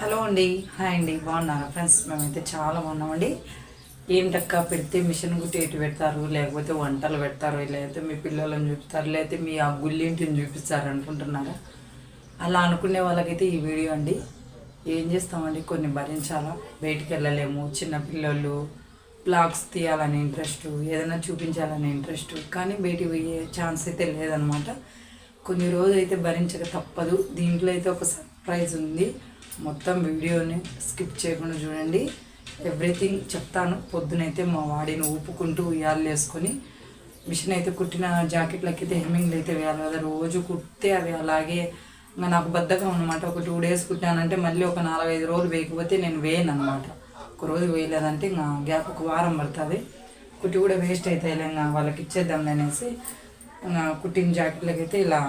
Hello అండి. Hi అండి. బాగున్నారా ఫ్రెండ్స్? మేమైతే చాలా బాగున్నామండి. ఏంటక్క పెడితే మిషన్ గుట్టి ఎటు పెడతారు? లేకపోతే వంటలు పెడతారు? లేకపోతే మీ పిల్లలను చూపిస్తారు? లేకపోతే మీ ఆ గుళ్ళింటిని చూపిస్తారు అనుకుంటున్నారా? అలా అనుకునే వాళ్ళకైతే ఈ వీడియో అండి. ఏం చేస్తామండి? కొన్ని భరించాలా? బయటికి వెళ్ళలేము. చిన్న పిల్లలు బ్లాగ్స్ తీయాలని ఇంట్రెస్ట్ ఏదైనా చూపించాలని ఇంట్రెస్ట్ కానీ బయటికి పోయే ఛాన్స్ అయితే లేదనమాట. కొన్ని రోజులు అయితే భరించక తప్పదు. దీంట్లో అయితే ఒక సర్ప్రైజ్ ఉంది. మొత్తం వీడియోని స్కిప్ చేయకుండా చూడండి. ఎవ్రీథింగ్ చెప్తాను. పొద్దునైతే మా వాడిని ఊపుకుంటూ ఉయ్యాలు వేసుకొని మిషన్ అయితే కుట్టిన జాకెట్లకి అయితే హెమ్మింగ్లు అయితే వేయాలి కదా. రోజు కుట్టే అవి అలాగే ఇంకా నాకు బద్ధకం అనమాట ఒక టూ డేస్ కుట్టానంటే మళ్ళీ ఒక నాలుగైదు రోజులు వేయకపోతే నేను వేయను అనమాట ఒక రోజు వేయలేదంటే ఇంకా గ్యాప్ ఒక వారం పడుతుంది. కుట్టి కూడా వేస్ట్ అవుతాయి ఇంకా వాళ్ళకి ఇచ్చేద్దాం అనేసి ఇంకా కుట్టిన జాకెట్లకి అయితే ఇలా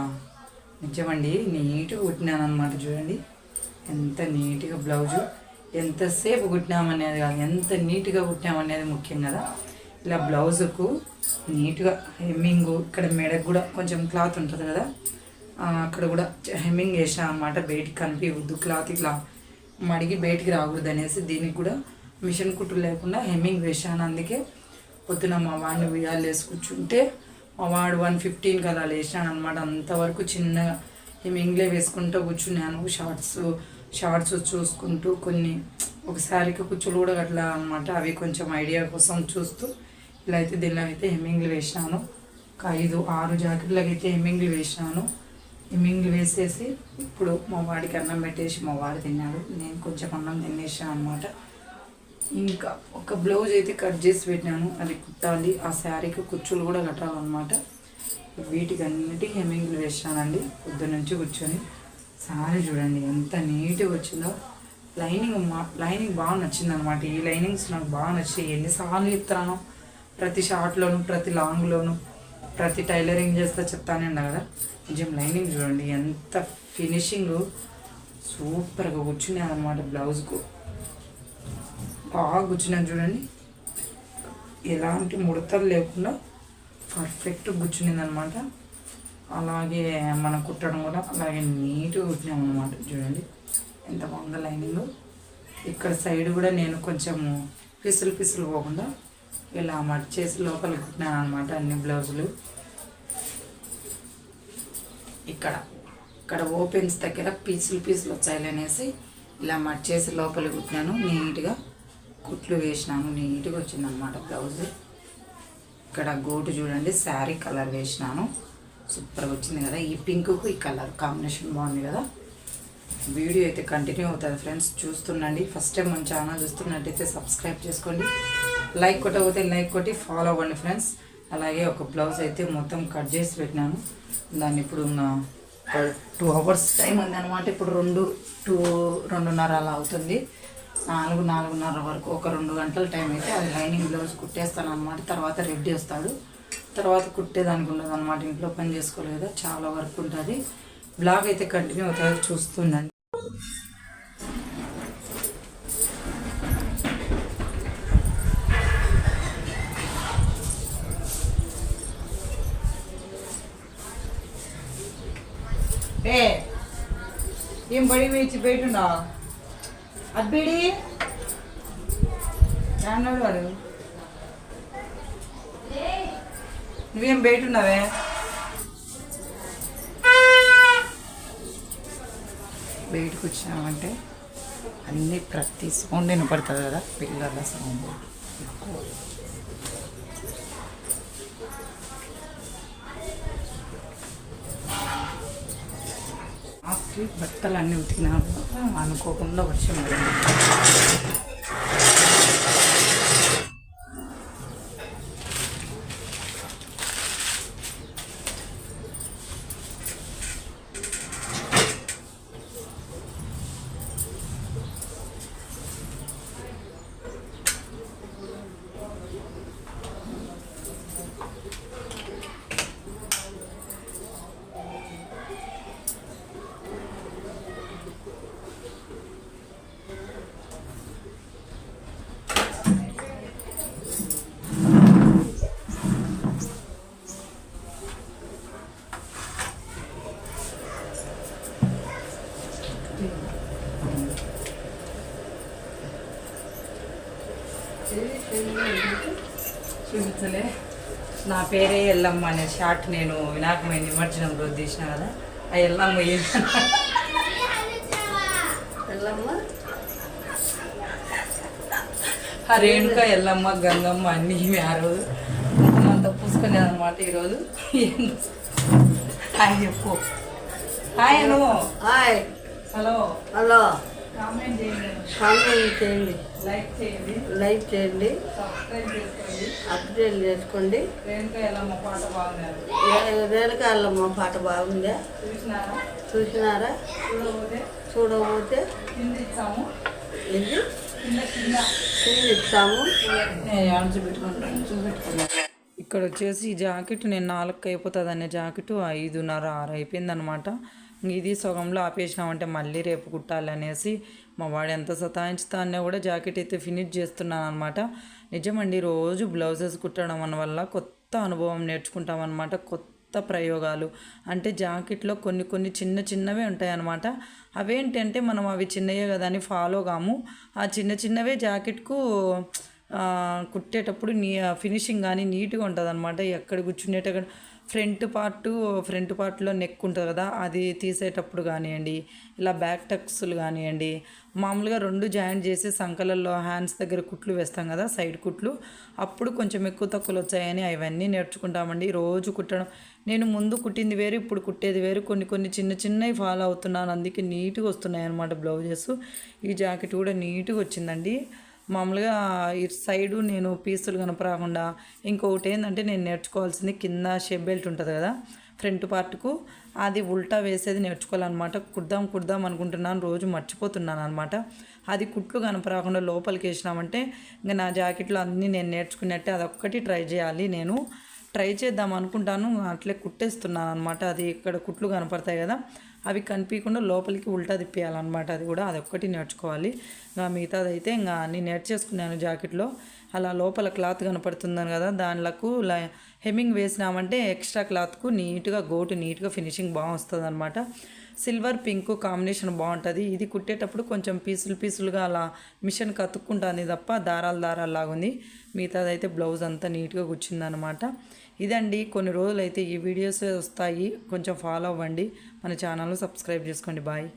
నిజమండి నీట్గా కుట్టినాను అనమాట చూడండి. ఎంత నీట్గా బ్లౌజు ఎంతసేపు కుట్టినామనేది కాదు ఎంత నీట్గా కుట్టినామనేది ముఖ్యం కదా. ఇలా బ్లౌజుకు నీట్గా హెమ్మింగ్ ఇక్కడ మెడకు కూడా కొంచెం క్లాత్ ఉంటుంది కదా. అక్కడ కూడా హెమ్మింగ్ వేసాం అనమాట బయటికి కనిపించవద్దు క్లాత్ ఇట్లా మడిగి బయటికి రాకూడదు అనేసి దీనికి కూడా మిషన్ కుట్టు లేకుండా హెమ్మింగ్ వేసాను అందుకే పొద్దున మా వాడిని ఉయ్యాలు వేసి కూర్చుంటే మా వాడు వన్ ఫిఫ్టీన్కి అలా లేచాను అనమాట అంతవరకు చిన్నగా హెమ్మింగ్లే వేసుకుంటూ కూర్చున్నాను. షార్ట్స్ షార్ట్స్ చూసుకుంటూ కొన్ని ఒకసారికి కుచ్చులు కూడా అట్లా అనమాట అవి కొంచెం ఐడియా కోసం చూస్తూ ఇలా అయితే దీనిలో అయితే హెమ్మింగ్లు వేసినాను. ఒక ఐదు ఆరు జాకెట్లకి అయితే హెమ్మింగ్లు వేసినాను. హెమ్మింగ్లు వేసేసి ఇప్పుడు మా వాడికి అన్నం పెట్టేసి మా వాడు తిన్నాడు. నేను కొంచెం అన్నం తినేసాను అనమాట ఇంకా ఒక బ్లౌజ్ అయితే కట్ చేసి పెట్టినాను. అది కుట్టాలి. ఆ శారీకి కుచ్చులు కూడా కట్టాలన్నమాట. వీటికి అన్నిటి హెమ్మింగ్లు వేసానండి పొద్దున్న నుంచి కూర్చొని సారీ చూడండి ఎంత నీట్గా వచ్చిందో. లైనింగ్ మా లైనింగ్ బాగా నచ్చింది అనమాట ఈ లైనింగ్స్ నాకు బాగా నచ్చాయి. ఎన్నిసార్లు చెప్తాను ప్రతి షార్ట్లోను ప్రతి లాంగ్లోను ప్రతి టైలరింగ్ చేస్తే చెప్తానే ఉన్నా కదా. కొంచెం లైనింగ్ చూడండి ఎంత ఫినిషింగ్ సూపర్గా కూర్చున్నాయి అనమాట బ్లౌజ్కు. బాగా కూర్చున్నాను చూడండి. ఎలాంటి ముడతలు లేకుండా పర్ఫెక్ట్ కూర్చునింది అనమాట అలాగే మనం కుట్టడం కూడా అలాగే నీట్గా కుట్టినాం అనమాట చూడండి ఎంత బాగుందో లైనింగ్. ఇక్కడ సైడ్ కూడా నేను కొంచెము పిసులు పిసులు పోకుండా ఇలా మట్ చేసి లోపలికి కుట్టినాను అనమాట అన్ని బ్లౌజులు. ఇక్కడ ఇక్కడ ఓపెన్స్ దగ్గర పీసులు పీసులు వచ్చాయి అనేసి ఇలా మట్ చేసి లోపలికి కుట్టినాను. నీట్గా కుట్లు వేసినాను. నీట్గా వచ్చిందనమాట బ్లౌజ్. ఇక్కడ గోటు చూడండి శారీ కలర్ వేసినాను. సూపర్గా వచ్చింది కదా. ఈ పింక్కు ఈ కలర్ కాంబినేషన్ బాగుంది కదా. వీడియో అయితే కంటిన్యూ అవుతుంది ఫ్రెండ్స్. చూస్తుండండి. ఫస్ట్ టైం మన ఛానల్ చూస్తున్నట్టయితే సబ్స్క్రైబ్ చేసుకోండి. లైక్ కొట్టకపోతే లైక్ కొట్టి ఫాలో అవ్వండి ఫ్రెండ్స్. అలాగే ఒక బ్లౌజ్ అయితే మొత్తం కట్ చేసి పెట్టినాను. దాన్ని ఇప్పుడు టూ అవర్స్ టైం ఉంది అనమాట ఇప్పుడు రెండు టూ రెండున్నర అలా అవుతుంది. నాలుగు నాలుగున్నర వరకు ఒక రెండు గంటల టైం అయితే అది లైనింగ్ బ్లౌజ్ కుట్టేస్తాను అనమాట తర్వాత రెడీ వస్తాడు. తర్వాత కుట్టేదానికి ఉండదు అనమాట ఇంట్లో పని చేసుకోలేదు? చాలా వర్క్ ఉంటుంది. బ్లాగ్ అయితే కంటిన్యూ అవుతుంది. చూస్తుండండి. ఏ ఏం బడి వేచి బయటున్నా అబ్బిడి! అన్నాడు వాడు? నువ్వేం బయట ఉన్నావే? బయటకు వచ్చినామంటే అన్నీ ప్రతి సౌండ్ వినపడుతుంది కదా పిల్లల సౌండ్. ఎక్కువ బట్టలు అన్నీ ఉతికినా అనుకోకుండా వర్షం పడింది చూపించలే. నా పేరే ఎల్లమ్మ అనే షార్ట్ నేను వినాయకమైన నిమజ్జనం రోజు తీసిన కదా ఆ ఎల్లమ్మ వెళ్ళమ్మ ఆ రేణుక ఎల్లమ్మ గంగమ్మ అన్నీ ఆ రోజు. అంతా పూసుకునేది అనమాట ఈరోజు హాయ్ చెప్పు. హాయ్ అను. హాయ్. హలో. హలో. కామెంట్ చేయండి. కామెంట్ చేయండి. లైక్ చేయండి. లైక్ చేయండి. సబ్స్క్రైబ్ చేసుకోండి. అప్డేట్ చేసుకోండి. రేణుక ఎల్లమ్మ పాట రేణుకాళ్ళమ్మ పాట బాగుందా? చూసినారా? చూసినారా? చూడకపోతే చూడకపోతే కింద ఇచ్చాము. ఇది కింద కింద. కింద ఇస్తాము ఇక్కడ వచ్చేసి ఈ జాకెట్ నేను నాలుగు అయిపోతుంది అనే జాకెట్ ఐదున్నర ఆరు అయిపోయింది అనమాట ఇది సగంలో ఆపేసినామంటే మళ్ళీ రేపు కుట్టాలి అనేసి మా వాడు ఎంత సతాయించుతానే కూడా జాకెట్ అయితే ఫినిష్ చేస్తున్నాను అనమాట నిజమండి రోజు బ్లౌజెస్ కుట్టడం వల్ల వల్ల కొత్త అనుభవం నేర్చుకుంటాం అనమాట కొత్త ప్రయోగాలు. అంటే జాకెట్లో కొన్ని కొన్ని చిన్న చిన్నవే ఉంటాయన్నమాట. అవేంటంటే మనం అవి చిన్నవే కదా అని ఫాలో కాము. ఆ చిన్న చిన్నవే జాకెట్కు కుట్టేటప్పుడు నీ ఫినిషింగ్ కానీ నీట్గా ఉంటుంది అనమాట ఎక్కడ కూర్చునేటక్కడ ఫ్రంట్ పార్ట్ ఫ్రంట్ పార్ట్లో నెక్ ఉంటుంది కదా అది తీసేటప్పుడు కానివ్వండి ఇలా బ్యాక్ టక్స్లు కానివ్వండి మామూలుగా రెండు జాయింట్ చేసి సంకలల్లో హ్యాండ్స్ దగ్గర కుట్లు వేస్తాం కదా సైడ్ కుట్లు అప్పుడు కొంచెం ఎక్కువ తక్కువలు వచ్చాయని అవన్నీ నేర్చుకుంటామండి. రోజు కుట్టడం నేను ముందు కుట్టింది వేరు ఇప్పుడు కుట్టేది వేరు కొన్ని కొన్ని చిన్న చిన్నవి ఫాలో అవుతున్నాను అందుకే నీట్గా వస్తున్నాయి అనమాట బ్లౌజెస్. ఈ జాకెట్ కూడా నీట్గా వచ్చిందండి. మామూలుగా ఇటు సైడు నేను పీసులు కనపరాకుండా ఇంకొకటి ఏంటంటే నేను నేర్చుకోవాల్సింది కింద షెప్ బెల్ట్ ఉంటుంది కదా ఫ్రంట్ పార్ట్కు. అది ఉల్టా వేసేది నేర్చుకోవాలన్నమాట. కుడదాం కుడదాం అనుకుంటున్నాను రోజు మర్చిపోతున్నాను అనమాట అది కుట్లు కనపరాకుండా లోపలికి వేసినామంటే ఇంకా నా జాకెట్లో అన్నీ నేను నేర్చుకున్నట్టే అదొక్కటి ట్రై చేయాలి నేను. ట్రై చేద్దాం అనుకుంటాను అట్లే కుట్టేస్తున్నాను అనమాట అది ఇక్కడ కుట్లు కనపడతాయి కదా అవి కనిపించకుండా లోపలికి ఉల్టా తిప్పేయాలన్నమాట. అది కూడా అదొక్కటి నేర్చుకోవాలి. ఇంకా మిగతాదైతే ఇంకా అన్నీ నేర్చేసుకున్నాను జాకెట్లో. అలా లోపల క్లాత్ కనపడుతుందని కదా దానిలకు హెమ్మింగ్ వేసినామంటే ఎక్స్ట్రా క్లాత్కు నీట్గా గోటు నీట్గా ఫినిషింగ్ బాగా వస్తుంది అనమాట సిల్వర్ పింక్ కాంబినేషన్ బాగుంటుంది. ఇది కుట్టేటప్పుడు కొంచెం పీసులు పీసులుగా అలా మిషన్ కతుక్కుంటుంది తప్ప దారాలు దారాలు లాగుంది. మిగతాది అయితే బ్లౌజ్ అంతా నీట్గా కూర్చుందనమాట ఇదండి కొన్ని రోజులు అయితే ఈ వీడియోస్ వస్తాయి. కొంచెం ఫాలో అవ్వండి. మన ఛానల్ సబ్స్క్రైబ్ చేసుకోండి. బాయ్.